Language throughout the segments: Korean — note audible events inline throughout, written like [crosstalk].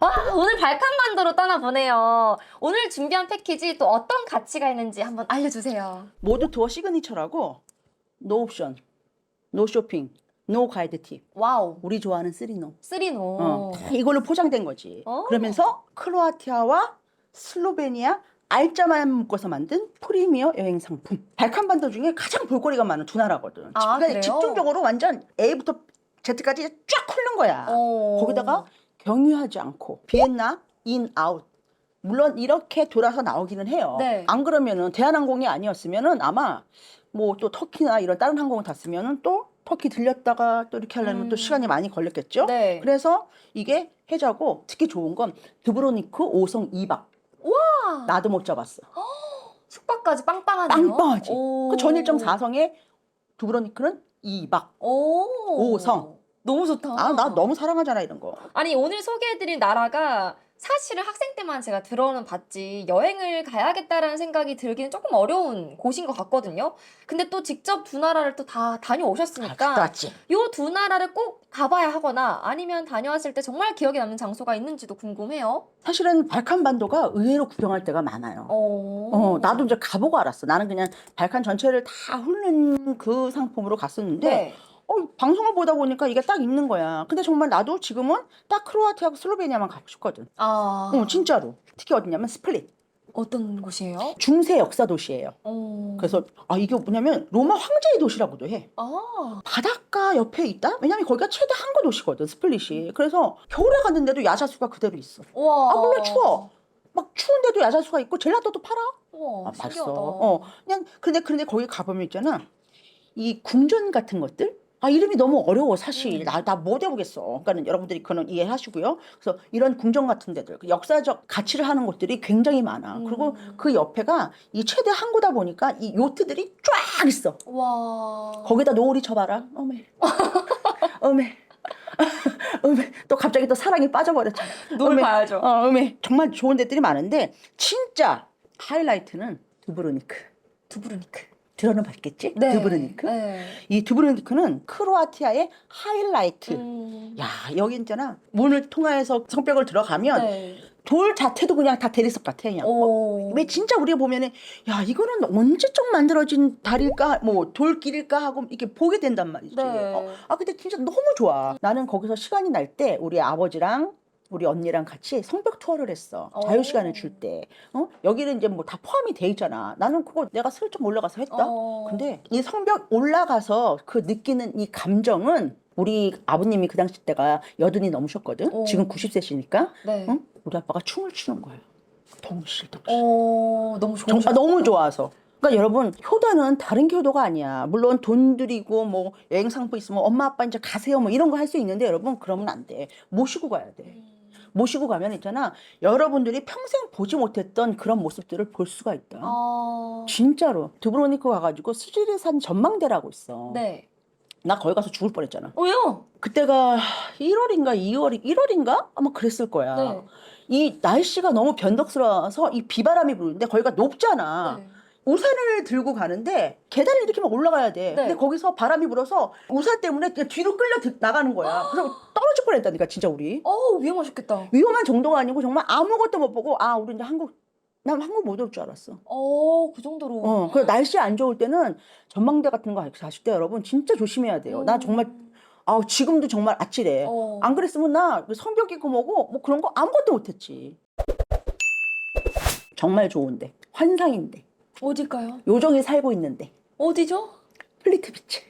와, 오늘 발칸반도로 떠나보네요. 오늘 준비한 패키지 또 어떤 가치가 있는지 한번 알려주세요. 모두 투어 시그니처라고 노 옵션, 노 쇼핑, 노 가이드 팁. 와우, 우리 좋아하는 쓰리노. 쓰리노. 어, 다 이걸로 포장된 거지. 어. 그러면서 크로아티아와 슬로베니아 알짜만 묶어서 만든 프리미어 여행 상품. 발칸반도 중에 가장 볼거리가 많은 두 나라거든. 아, 그러니까 그래요? 집중적으로 완전 A부터 Z까지 쫙 훑는 거야. 어. 거기다가 경유하지 않고 비엔나 인 아웃. 물론 이렇게 돌아서 나오기는 해요. 네. 안 그러면은 대한항공이 아니었으면은 아마 뭐 또 터키나 이런 다른 항공을 탔으면은 또 터키 들렸다가 또 이렇게 하려면 음. 또 시간이 많이 걸렸겠죠. 네. 그래서 이게 해자고 특히 좋은 건 드브로니크 5성 2박. 와, 나도 못 잡았어. [gasps] 숙박까지 빵빵하네요. 빵빵하지. 오. 그 전일정 4성에 두브로니크는 2박. 오. 오성. 너무 좋다. 아, 나 너무 사랑하잖아, 이런 거. 아니 오늘 소개해드린 나라가 사실은 학생 때만 제가 들어는 봤지 여행을 가야겠다라는 생각이 들기는 조금 어려운 곳인 것 같거든요. 근데 또 직접 두 나라를 또다 아, 다녀오셨으니까 갔다 왔지. 요 두 나라를 꼭 가봐야 하거나 아니면 다녀왔을 때 정말 기억에 남는 장소가 있는지도 궁금해요. 사실은 발칸반도가 의외로 구경할 때가 많아요. 어, 어, 나도 이제 가보고 알았어. 나는 그냥 발칸 전체를 다 훑는 그 상품으로 갔었는데, 네. 어, 방송을 보다 보니까 이게 딱 있는 거야. 근데 정말 나도 지금은 딱 크로아티아하고 슬로베니아만 가고 싶거든. 아, 어, 진짜로. 특히 어디냐면 스플릿. 어떤 곳이에요? 중세 역사 도시예요. 어. 그래서 아 이게 뭐냐면 로마 황제의 도시라고도 해. 아, 바닷가 옆에 있다? 왜냐면 거기가 최대 항구 도시거든, 스플릿이. 그래서 겨울에 갔는데도 야자수가 그대로 있어. 우와. 아, 물론 추워. 막 추운데도 야자수가 있고 젤라또도 팔아. 우와, 아, 맛있어. 신기하다. 어, 그냥 근데 그런데 거기 가보면 있잖아. 이 궁전 같은 것들. 아 이름이 너무 어려워 사실 음. 나나못 해보겠어. 그러니까는 여러분들이 그거는 이해하시고요. 그래서 이런 궁전 같은 데들 그 역사적 가치를 하는 곳들이 굉장히 많아. 그리고 음. 그 옆에가 이 최대 항구다 보니까 이 요트들이 쫙 있어. 와. 거기다 노을이 쳐봐라. 어메. 어메. 어메. 또 갑자기 또 사랑에 빠져버렸잖아. 노을 어메. 봐야죠. 어, 어메. 정말 좋은 데들이 많은데 진짜 하이라이트는 두브로니크. 두브르니크. 들어는 봤겠지? 네. 두브로니크. 네. 이 두브로니크는 크로아티아의 하이라이트. 음. 야, 여기 있잖아. 문을 통해서 성벽을 들어가면 네. 돌 자체도 그냥 다 대리석 같아. 그냥. 오. 왜 진짜 우리가 보면은 야 이거는 언제적 만들어진 다리일까 뭐 돌길일까 하고 이렇게 보게 된단 말이지. 네. 어, 아 근데 진짜 너무 좋아. 나는 거기서 시간이 날 때 우리 아버지랑 우리 언니랑 같이 성벽 투어를 했어. 오. 자유 시간을 줄 때. 어? 여기는 이제 뭐 다 포함이 돼 있잖아. 나는 그거 내가 슬쩍 올라가서 했다. 어. 근데 이 성벽 올라가서 그 느끼는 이 감정은 우리 아버님이 그 당시 때가 여든이 넘으셨거든. 오. 지금 90세시니까. 네. 응? 우리 아빠가 춤을 추는 거예요. 덩실덩실. 어, 너무 좋은 정말 너무 좋아서. 그러니까 여러분 효도는 다른 게 효도가 아니야. 물론 돈 들이고 뭐 여행 상품 있으면 엄마 아빠 이제 가세요 뭐 이런 거 할 수 있는데 여러분 그러면 안 돼. 모시고 가야 돼. 모시고 가면 있잖아. 여러분들이 평생 보지 못했던 그런 모습들을 볼 수가 있다. 어. 진짜로 두브로니크 가가지고 스리산 전망대라고 있어. 네. 나 거기 가서 죽을 뻔했잖아. 왜요? 그때가 1월인가 2월 1월인가 아마 그랬을 거야. 네. 이 날씨가 너무 변덕스러워서 이 비바람이 부는데 거기가 높잖아. 네. 우산을 들고 가는데 계단을 이렇게 막 올라가야 돼. 네. 근데 거기서 바람이 불어서 우산 때문에 그냥 뒤로 끌려 드- 나가는 거야. 그래서 떨어질 뻔했다니까 진짜 우리. 어, 위험하셨겠다. 위험한 정도가 아니고 정말 아무것도 못 보고 아 우리 이제 한국 난 한국 못 올 줄 알았어. 어, 그 정도로. 어, 그 날씨 안 좋을 때는 전망대 같은 거 가실 때 여러분 진짜 조심해야 돼요. 나 정말 아 지금도 정말 아찔해. 어. 안 그랬으면 나 성벽 있고 뭐고 뭐 그런 거 아무것도 못했지. 정말 좋은데 환상인데 어딜까요? 요정이 살고 있는데 어디죠? 플리트 비치.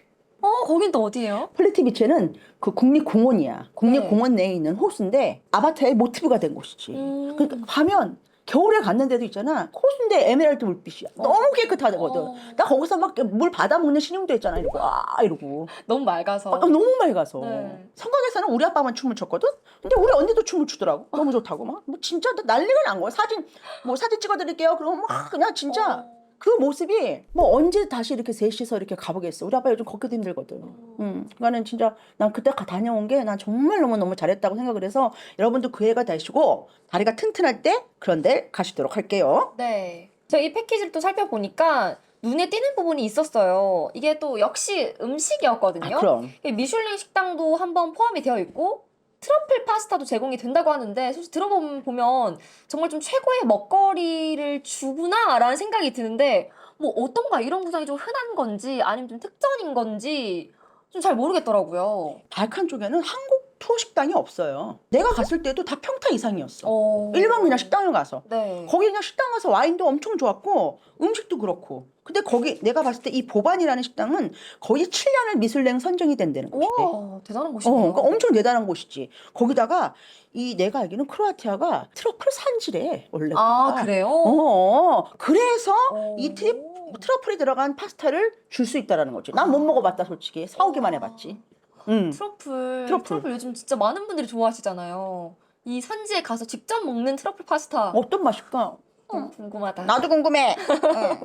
어, 거긴 또 어디예요? 플리트 비치는 그 국립공원이야. 국립공원 네. 내에 있는 호수인데 아바타의 모티브가 된 곳이지. 음. 그러니까 가면 겨울에 갔는데도 있잖아. 호수인데 에메랄드 물빛이야. 너무 깨끗하거든. 어. 나 거기서 막 물 받아 먹는 신용도 있잖아. 이러고 아 이러고 너무 맑아서. 아, 너무 맑아서. 네. 성곽에서는 우리 아빠만 춤을 췄거든. 근데 우리 언니도 춤을 추더라고. 너무 좋다고 막. 뭐 진짜 난리가 난 거야. 사진 뭐 사진 찍어드릴게요. 그러면 막 그냥 진짜 어. 그 모습이 뭐 언제 다시 이렇게 셋이서 이렇게 가보겠어. 우리 아빠 요즘 걷기도 힘들거든. 음, 그거는 진짜 난 그때 가- 다녀온 게 난 정말 너무 너무 잘했다고 생각을 해서 여러분도 그 해가 되시고 다리가 튼튼할 때 그런 데 가시도록 할게요. 네. 저 이 패키지를 또 살펴보니까 눈에 띄는 부분이 있었어요. 이게 또 역시 음식이었거든요. 아, 그럼. 미슐랭 식당도 한번 포함이 되어 있고 트러플 파스타도 제공이 된다고 하는데 솔직히 들어보면 정말 좀 최고의 먹거리를 주구나라는 생각이 드는데 뭐 어떤가 이런 구성이 좀 흔한 건지 아니면 좀 특전인 건지 좀 잘 모르겠더라고요. 발칸 쪽에는 한국 투어 식당이 없어요. 내가 갔을 때도 다 평타 이상이었어. 어... 일반 그냥 식당을 가서. 네. 거기 그냥 식당 가서 와인도 엄청 좋았고 음식도 그렇고. 근데 거기 내가 봤을 때 이 보반이라는 식당은 거의 7년을 미술랭 선정이 된다는 곳이래. 와 대단한 어, 곳이네요. 그러니까 엄청 대단한 곳이지. 거기다가 이 내가 알기로는 크로아티아가 트러플 산지래 원래. 아 그래요? 어, 그래서 어. 이 트립 트러플이 들어간 파스타를 줄 수 있다라는 거지. 난 못 먹어봤다 솔직히 사오기만 해봤지. 음. 트러플, 트러플. 트러플 요즘 진짜 많은 분들이 좋아하시잖아요. 이 산지에 가서 직접 먹는 트러플 파스타 어떤 맛일까? 어, 궁금하다. 나도 궁금해. [laughs] 응.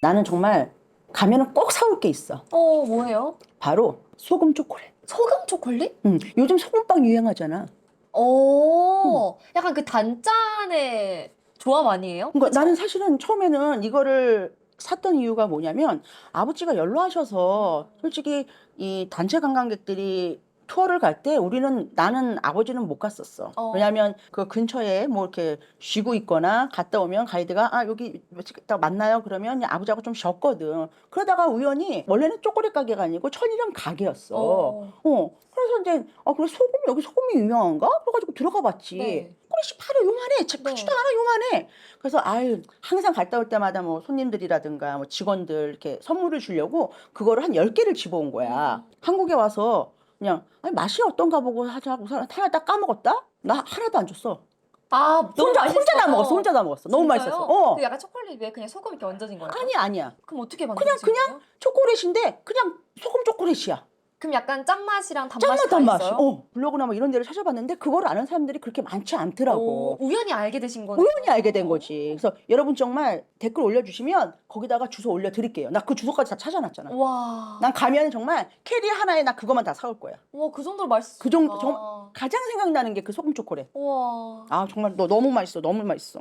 나는 정말 가면은 꼭 사올 게 있어. 어 뭐예요? 바로 소금 초콜릿. 소금 초콜릿? 응. 요즘 소금빵 유행하잖아. 오, 약간 그 단짠의 조합 아니에요? 그러니까? 나는 사실은 처음에는 이거를 샀던 이유가 뭐냐면 아버지가 연로하셔서 솔직히 이 단체 관광객들이 투어를 갈 때 우리는 나는 아버지는 못 갔었어. 어. 왜냐하면 그 근처에 뭐 이렇게 쉬고 있거나 갔다 오면 가이드가 아 여기 며칠 있다 만나요 그러면 아버지하고 좀 쉬었거든. 그러다가 우연히 원래는 초콜릿 가게가 아니고 천일염 가게였어. 어. 어. 그래서 이제 아 그래 소금 여기 소금이 유명한가? 그래가지고 들어가 봤지. 네. 꼬리씨 팔이 요만해. 자, 네. 크지도 않아 요만해. 그래서 아유 항상 갔다 올 때마다 뭐 손님들이라든가 뭐 직원들 이렇게 선물을 주려고 그거를 한 10개를 집어온 거야. 음. 한국에 와서 그냥 아니 맛이 어떤가 보고 하자고 하나 딱 까먹었다? 나 하나도 안 줬어. 아, 너무 혼자. 혼자 다 먹었어. 혼자 다 먹었어. 너무 진짜요? 맛있었어. 어. 그 약간 초콜릿 위에 그냥 소금 이렇게 얹어진 거예요? 아니 아니야. 그럼 어떻게 만드는 그냥, 거예요? 초콜릿인데 그냥 소금 초콜릿이야. 그럼 약간 짠맛이랑 단맛이 짠맛 다 단맛이. 있어요? 어. 블로그나 뭐 이런 데를 찾아봤는데 그걸 아는 사람들이 그렇게 많지 않더라고. 오, 우연히 알게 되신 거네요. 우연히 알게 된 거지. 그래서 여러분 정말 댓글 올려주시면 거기다가 주소 올려드릴게요. 나 그 주소까지 다 찾아놨잖아. 와, 난 가면 정말 캐리 하나에 나 그것만 다 사올 거야. 와, 그 정도로 맛있어. 그 정도, 정- 가장 생각나는 게 그 소금 초콜릿. 와. 아 정말 너 너무 맛있어. 너무 맛있어.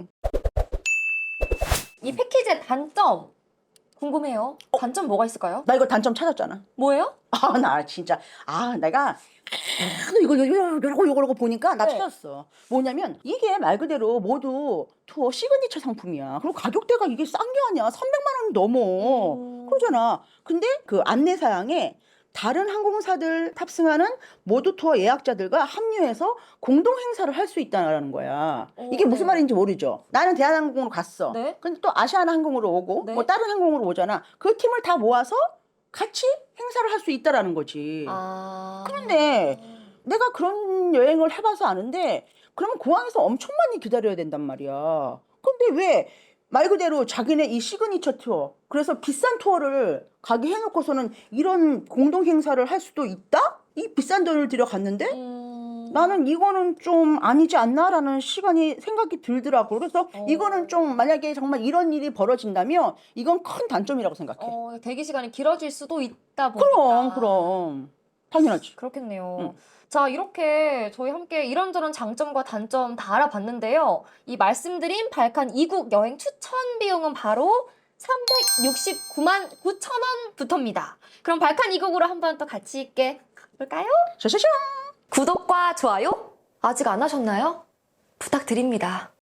이 패키지의 단점 궁금해요. 단점 뭐가 있을까요? 나 이거 단점 찾았잖아. 뭐예요? 아 나 진짜 아 내가 이거 이거 이거 이거 이거 보니까 나 네. 찾았어. 뭐냐면 이게 말 그대로 모두 투어 시그니처 상품이야. 그리고 가격대가 이게 싼 게 아니야. 300만 원이 넘어. 음. 그러잖아. 근데 그 안내 사항에 다른 항공사들 탑승하는 모두 투어 예약자들과 합류해서 공동 행사를 할 수 있다는 거야. 오, 이게 무슨 네. 말인지 모르죠. 나는 대한항공으로 갔어. 네. 근데 또 아시아나 항공으로 오고 네. 뭐 다른 항공으로 오잖아. 그 팀을 다 모아서 같이 행사를 할 수 있다라는 거지. 아. 그런데 내가 그런 여행을 해봐서 아는데 그러면 공항에서 엄청 많이 기다려야 된단 말이야. 근데 왜 말 그대로 자기네 이 시그니처 투어 그래서 비싼 투어를 가게 해놓고서는 이런 공동 행사를 할 수도 있다? 이 비싼 돈을 들여 갔는데 음. 나는 이거는 좀 아니지 않나라는 시간이 생각이 들더라고. 그래서 어. 이거는 좀 만약에 정말 이런 일이 벌어진다면 이건 큰 단점이라고 생각해. 어, 대기 시간이 길어질 수도 있다 보니까. 그럼 그럼 당연하지. 그렇겠네요. 응. 자, 이렇게 저희 함께 이런저런 장점과 단점 다 알아봤는데요. 이 말씀드린 발칸 이국 여행 추천 비용은 바로 369만 9천 원부터입니다. 그럼 발칸 이국으로 한번 또 같이 있게 가볼까요? 샤샤샤. 구독과 좋아요 아직 안 하셨나요? 부탁드립니다.